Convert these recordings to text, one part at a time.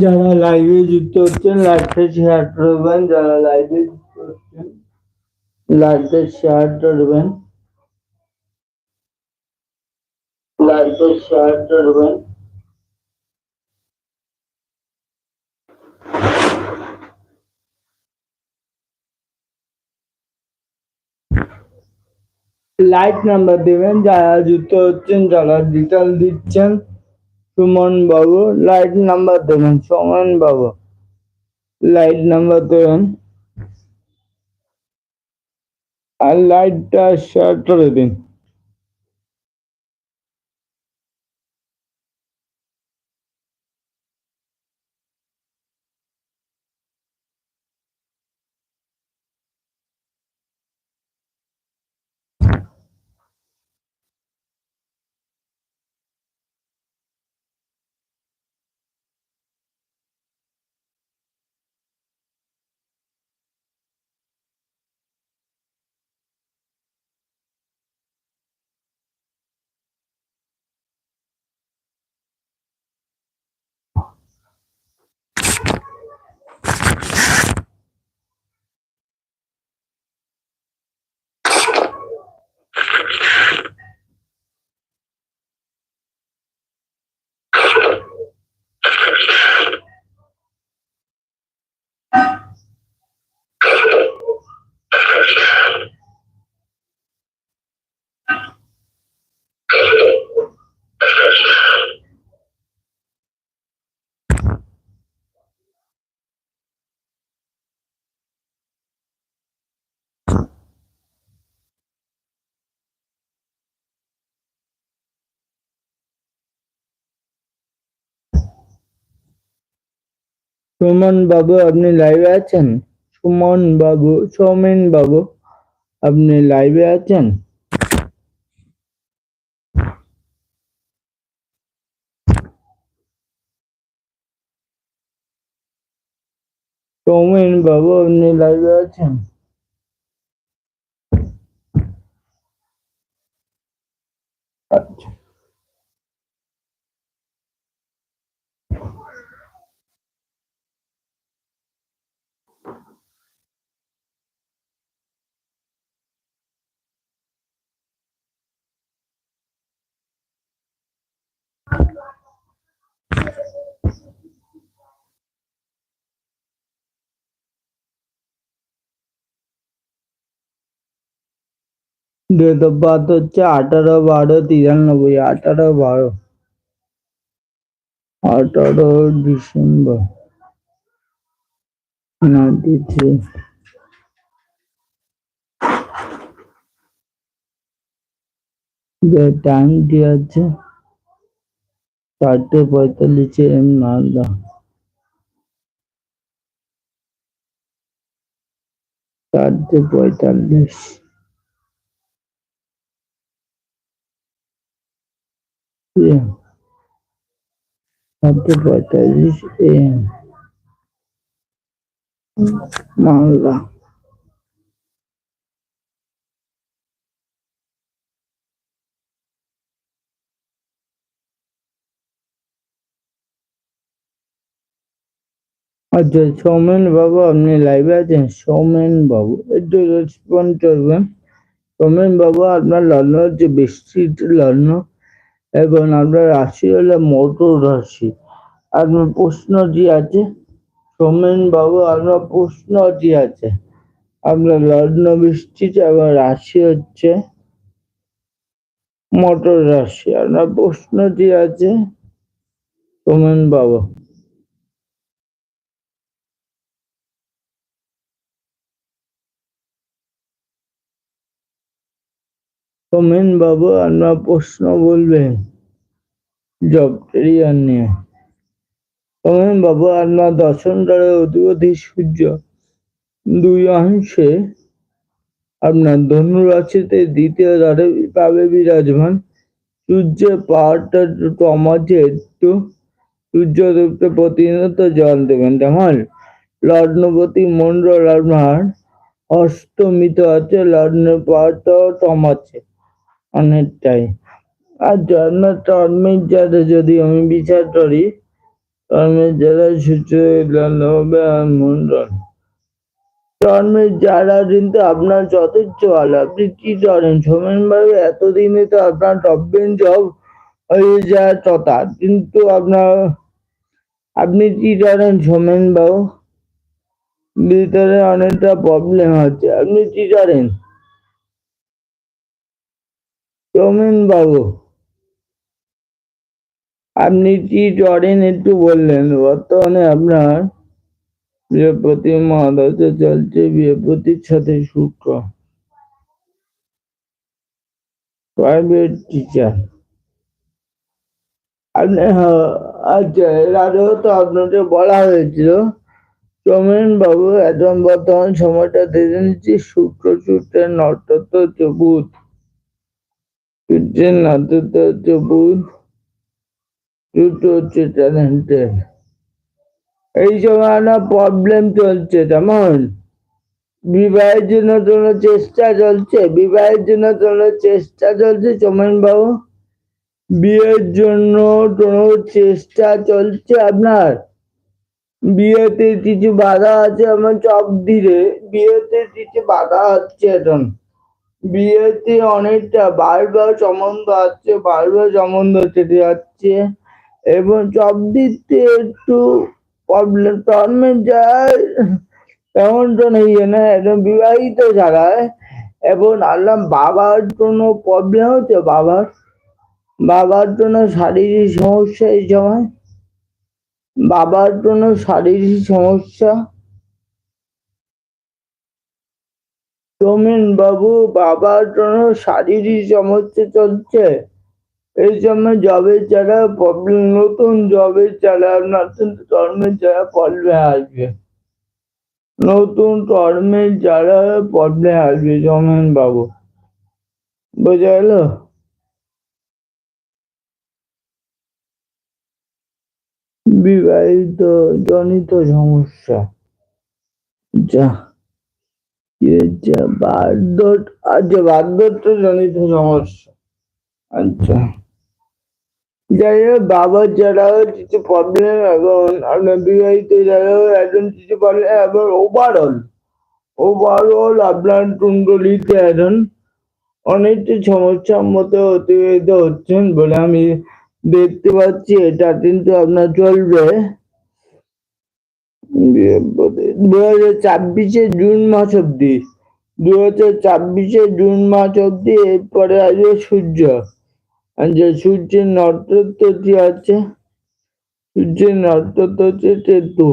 যারা লাইভে যুক্ত হচ্ছেন লাইভটা শেয়ার করবেন যারা লাইভে যুক্ত হচ্ছেন লাইভটা শেয়ার করবেন লাইভটা শেয়ার করবেন লাইট নাম্বার দেবেন, যারা যুক্ত হচ্ছেন, যারা ডিটেল দিচ্ছেন, সুমন বাবু লাইট নাম্বার দেবেন, সুমন বাবু। লাইট নাম্বার দেবেন। আর লাইটটা শেয়ার করে দিন। সুমন বাবু, আপনি লাইভে আছেন? সুমন বাবু, সৌমেন বাবু, আপনি লাইভে আছেন? সৌমেন বাবু, আপনি লাইভে আছেন? আচ্ছা। ডেট অফ বার্থ হচ্ছে আঠারো বারো তিরানব্বই আঠারো বারো আঠারো ডিসেম্বর নাইনটি থ্রি যে টাইমটি আছে চারটে পঁয়তাল্লিশে এম মালদা চারটে পঁয়তাল্লিশ এম চারটে পঁয়তাল্লিশ এম মালদা আচ্ছা সৌমেন বাবু, আপনি লাইভে আছেন? সৌমেন বাবু, একটু রেসপন্ড করবেন। সৌমেন বাবু, আপনার লগ্ন হচ্ছে বৃষ্টির লগ্ন। এবং আপনার রাশি হলে মটর রাশি আপনার প্রশ্নটি আছে, সোমেন বাবু আপনার প্রশ্নটি আছে আপনার লগ্ন বৃষ্টিতে এবং রাশি হচ্ছে মটর রাশি আপনার প্রশ্নটি আছে, সোমেন বাবু। সোমেন বাবু আপনার প্রশ্ন বলবেন জব ক্যারিয়ার নিয়ে। সোমেন বাবু আপনার দর্শন দ্বারা অধিপতি সূর্য। দুই অংশে আপনার ধনু রাশিতে দ্বিতীয় দ্বারে পাবে বিরাজমান। সূর্যের পাওয়ারটা কমাচ্ছে একটু। সূর্যদেবকে প্রতিনিয়ত জল দেবেন। কেমন লগ্নপতি মন্ডল আপনার অষ্টমিত আছে, লগ্নের পাহাড়টাও কম আছে অনেকটাই। আর জন্মের টর্মের যারা যদি আমি বিচার করি টর্মের যারা সূর্য লগ্ন আর মন্ডল জন্মের যারা কিন্তু আপনার যথেষ্ট ভালো আপনি কি করেন সোমেন ভাই এতদিনে তো আপনার টপবেন জব হয়ে যায় কথা কিন্তু আপনার, আপনি কি করেন সোমেন বাবু? ভিতরে অনেকটা প্রবলেম আছে আপনি কি করেন সোমেন বাবু আপনি কি করেন একটু বললেন? বর্তমানে আপনার বৃহস্পতি মহাদশ চলছে বৃহস্পতির সাথে শুক্র। প্রাইভেট টিচার আপনি হ্যাঁ, আচ্ছা এর আগেও তো আপনাকে বলা হয়েছিল সোমেন বাবু এখন বর্তমান সময়টা দেখে নিচ্ছি শুক্র সূত্রের নটত হচ্ছে নটত হচ্ছে বুধ সূত্র হচ্ছে ট্যালেন্টেড এই সময় না প্রবলেম চলছে তেমন বিবাহের জন্য কোনো চেষ্টা চলছে বিবাহের জন্য কোনো চেষ্টা চলছে চমেন বাবু বিয়ের জন্য কোনো চেষ্টা চলছে আপনার বিয়েতে কিছু বাধা আছে আমার চপ দিলে বিয়েতে কিছু বাধা হচ্ছে এখন বিয়েতে অনেকটা বারবার সম্বন্ধ আছে, বারবার সম্বন্ধ চেটে যাচ্ছে এবং সব দিক দিতে একটু প্রবলেম টর্মেন্ট যায়, তেমন তো নেই না, একদম বিবাহিত জায়গায় এবং আল্লাহ বাবার কোনো প্রবলেম হচ্ছে, বাবার বাবার জন্য শারীরিক সমস্যা এই সময়, বাবার জন্য শারীরিক সমস্যা সোমেন বাবু বাবার জন্য শারীরিক সমস্যা চলছে। এই সময় জবের যারা প্রবলেম নতুন জবের যারা নতুন কর্মের যারা প্রবলেম আসবে। নতুন কর্মের যারা প্রবলেম আসবে সোমেন বাবু বোঝা গেল? বিবাহিত জনিত সমস্যা। যা আচ্ছা যাই হোক কিছু একজন কিছু এবং ওভারঅল ওভারঅল আপনার কুণ্ডলিতে এখন অনেকটা সমস্যার মতো অতিবাহিত হচ্ছেন বলে আমি দেখতে পাচ্ছি, এটা কিন্তু আপনার চলবে। দু হাজার ছাব্বিশে জুন মাস অব্দি দু হাজার ছাব্বিশে জুন মাস অব্দি এরপরে আসবে সূর্য। যে সূর্যের নক্ষত্র আছে, সূর্যের নক্ষত্র হচ্ছে কেতু।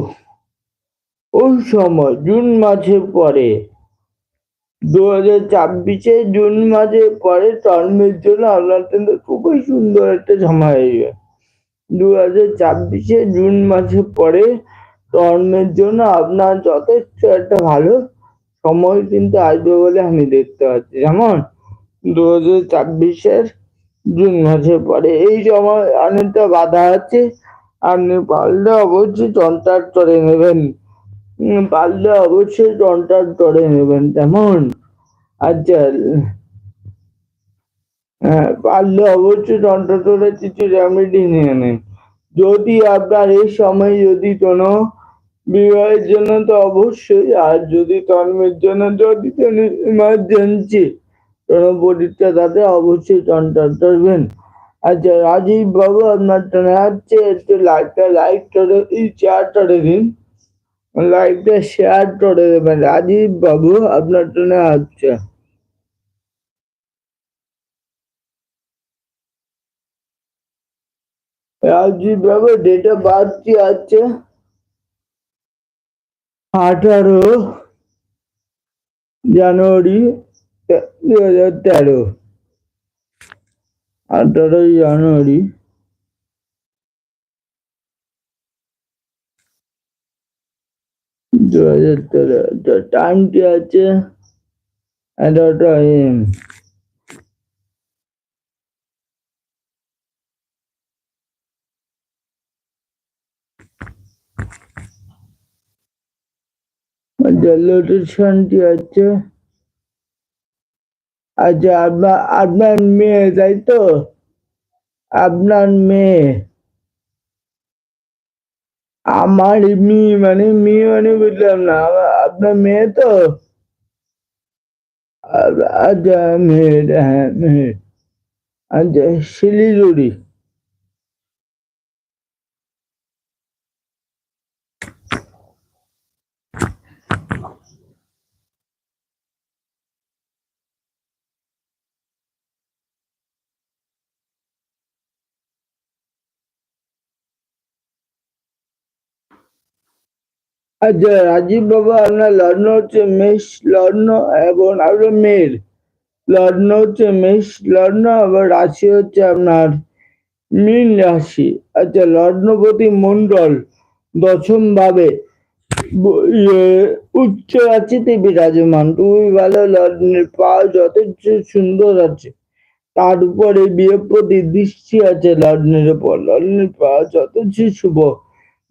ওই সময়, জুন মাসের পরে দু হাজার ছাব্বিশে জুন মাসের পরে জন্মের জন্য আপনার কিন্তু খুবই সুন্দর একটা সময় আসবে। দু হাজার ছাব্বিশে জুন মাসের পরে কর্মের জন্য আপনার যথেষ্ট একটা ভালো সময় কিন্তু আসবে বলে আমি দেখতে পাচ্ছি। যেমন দু হাজার ছাব্বিশের জুন মাসের পরে এই সময় অনেকটা বাধা আছে। আপনি পারলে অবশ্যই কন্ট্যাক্ট করে নেবেন। পারলে অবশ্যই কন্ট্যাক্ট করে নেবেন। তেমন আচ্ছা হ্যাঁ পারলে অবশ্যই কন্ট্যাক্ট করে কিছু রেমেডি নিয়ে নেন। যদি আপনার এই সময় যদি কোনো বিবাহের জন্য তো অবশ্যই, আর যদি কর্মের জন্য যদি ইমার্জেন্সি কোনো পরীক্ষা তাতে অবশ্যই কন্ট্যাক্ট করবেন। আচ্ছা রাজীব বাবু, আপনার টানে আছে একটু লাইকটা লাইক করে, এই শেয়ার করে দিন। লাইকটা শেয়ার করে দেবেন। রাজীব বাবু, আপনার টানে আছে রাজীব বাবু ডেট বার্থ কি আছে? আঠারো জানুয়ারি দু হাজার তেরো। আঠারোই জানুয়ারি দু হাজার তেরো। টাইমটি আছে? এগারোটা এম লোটের শান্তি আছে। আচ্ছা আপনার আপনার মেয়ে, তাই তো? আপনার মেয়ে। আমার মেয়ে মানে মেয়ে মানে বুঝলাম না। আপনার মেয়ে তো? আচ্ছা মেয়ের হ্যাঁ মেয়ের আচ্ছা শিলিগুড়ি। আচ্ছা রাজীব বাবা আপনার লগ্ন হচ্ছে মেষ লগ্ন এবং আপনার মেয়ের। লগ্ন হচ্ছে মেষ লগ্ন আবার রাশি হচ্ছে আপনার মীন রাশি। আচ্ছা লগ্নপতি মন্ডল দশম ভাবে ইয়ে, উচ্চ রাশিতে বিরাজমান। খুবই ভালো লগ্নের পা যথেষ্ট সুন্দর আছে। তার উপরে বৃহস্পতি দৃষ্টি আছে লগ্নের উপর। লগ্নের পা যথেষ্ট শুভ।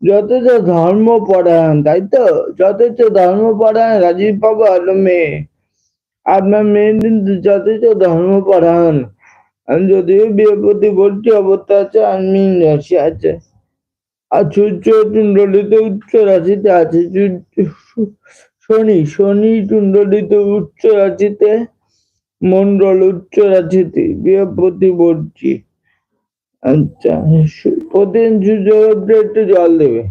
যথেষ্ট ধর্ম পরায়ণ, তাই তো? যথেষ্ট ধর্ম পরায়ণ, রাজীব বাবু আর মেয়ে আপনার মেয়ে কিন্তু যথেষ্ট ধর্ম পরায়ণ। আমি যদিও বৃহস্পতি বলছি অবস্থা আছে, আর মিন রাশি আছে। আর সূর্য কুণ্ডলিত উচ্চ রাশিতে আছে। শনি শনি কুণ্ডলিত উচ্চ রাশিতে, মন্ডল উচ্চ রাশিতে বলছি আচ্ছা সু- প্রতিদিন সূর্য উঠলে একটু জল দেবে।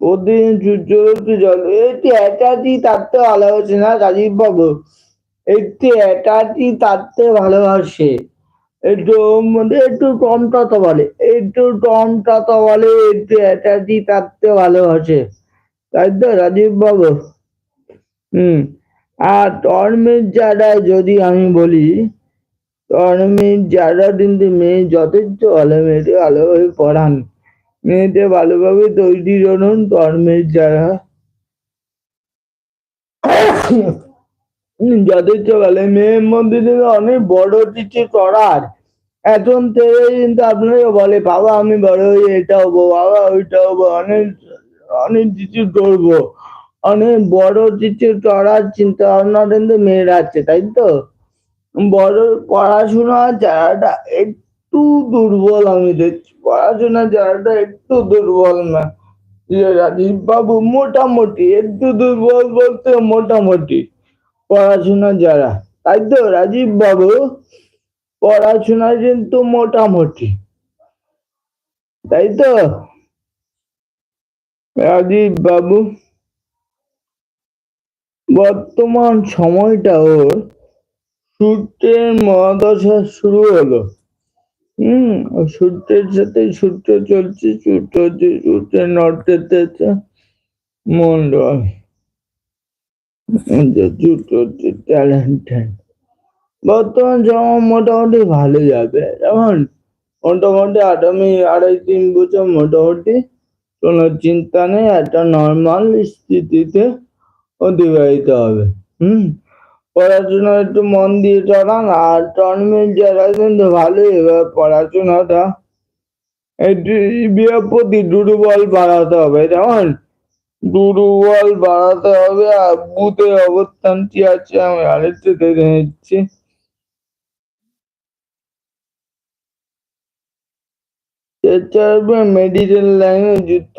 প্রতিদিন সূর্য উঠলে জল একটু অ্যাটাচি থাকতে ভালোবাসে না, রাজীব বাবু। একটু অ্যাটাচি থাকতে ভালোবাসে। একটু মানে একটু টমটাতে বলে। একটু টমটাতে বলে একটু অ্যাটাচি থাকতে ভালোবাসে। তাই তো, রাজীব বাবু? হুম। আর টর্মের যারা যদি আমি বলি টর্মের যারা কিন্তু মেয়ে যথেষ্ট ভালো মেয়েকে ভালোভাবে পড়ান। মেয়েতে ভালোভাবে তৈরি করুন টর্মের যারা যথেষ্ট ভালো মেয়ের মধ্যে কিন্তু অনেক বড় কিছু করার। এখন থেকে কিন্তু আপনাকে বলে, বাবা, আমি বড় হয়ে এটা হব, বাবা, ওইটা হব, অনেক অনেক কিছু করব। অনেক বড় কিছু করার চিন্তা ভাবনা কিন্তু মেয়ের আছে, তাই তো? বড় পড়াশোনা জায়গাটা একটু দুর্বল, আমি দেখছি। পড়াশোনা জায়গাটা একটু দুর্বল না। রাজীব বাবু মোটামুটি, একটু দুর্বল বলতে মোটামুটি পড়াশোনা যারা। তাই তো রাজীব বাবু পড়াশোনা কিন্তু মোটামুটি। তাই তো? রাজীব বাবু বর্তমান সময়টা ওর সূর্যের মহাদশা শুরু হলো। হম সূর্যের সাথে সূর্য চলছে, সূর্য সূর্যের নর্থেতে মন্ডল ট্যালেন্টেড বর্তমান সময় মোটামুটি ভালো যাবে। যেমন মোটামুটি আগামী আড়াই, তিন বছর মোটামুটি কোনো চিন্তা নেই, একটা নর্মাল স্থিতিতে অতিবাহিত হবে। হুম পড়াশোনা একটু মন দিয়ে চালান আর টর্মের যারা কিন্তু ভালোই এবার পড়াশোনাটা। একটু বৃহস্পতি দুর্বল বাড়াতে হবে, যেমন দুর্বল বাড়াতে হবে আর বুধের অবস্থানটি আছে আমি আরেকটু দেখে নিচ্ছি। মেডিকেল লাইনে যুক্ত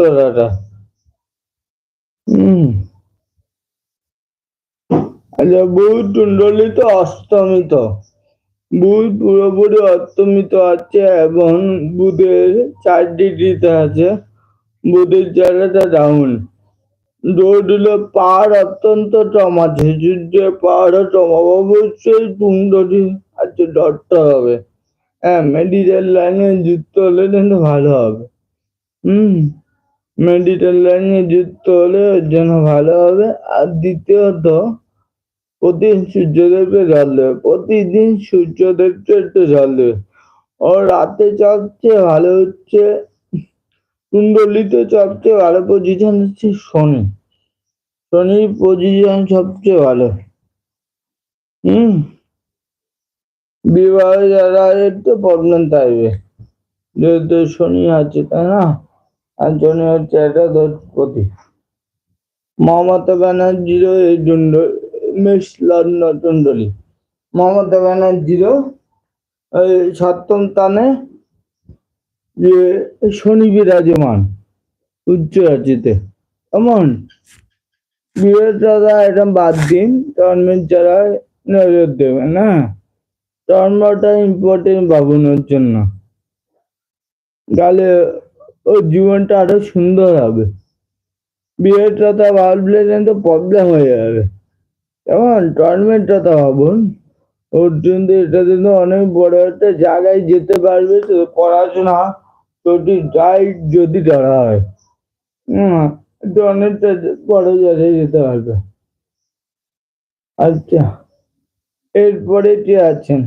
হম। আচ্ছা বুধ কুণ্ডলিত অস্তমিত। বুধ পুরোপুরি অস্তমিত আছে এবং বুধের চার ডিগ্রিতে আছে। বুধের জায়গাটা ডাউন রোড হলো পাহাড় অত্যন্ত আছে সূর্যের পাহাড়ও কম অবশ্যই কুণ্ডলী আছে ধরতে হবে। হ্যাঁ মেডিকেল লাইনে যুক্ত হলে কিন্তু ভালো হবে। হুম মেডিকেল লাইনে যুক্ত হলে ওর জন্য ভালো হবে। আর দ্বিতীয়ত প্রতিদিন সূর্যদেবকে জল দেবে প্রতিদিন সূর্যদেবকে একটু জল দেবে ও রাতে সবচেয়ে ভালো হচ্ছে, কুণ্ডলিতে সবচেয়ে ভালো পজিশন হচ্ছে শনি। শনির পজিশন সবচেয়ে ভালো। হুম? বিবাহ যারা একটু প্রবলেম থাকবে। যেহেতু শনি আছে, তাই না? আর শনি হচ্ছে একটা দোষপতি মমতা ব্যানার্জিরও এই দণ্ড লগ্ন কুণ্ডলী মমতা ব্যানার্জিরও এই সপ্তম স্থানে যে শনি বিরাজমান উচ্চ রাজ্যতে। এমন, বিরোধীরা এটা বাদ দিন ধর্মের যারা নজর দেবে, না? ধর্মটা ইম্পর্টেন্ট বাবুনোর জন্য। তাহলে ওর জীবনটা আরও সুন্দর হবে। বিয়ের কথা ভাবলে কিন্তু প্রবলেম হয়ে যাবে। টর্মের তো হবে ওর জন্য এটা কিন্তু অনেক বড় একটা জায়গায় যেতে পারবে, তো পড়াশোনা যদি ডাইট যদি ধরা হয়। হুম অনেকটা বড় জায়গায় যেতে পারবে। আচ্ছা এরপরে কে আছেন?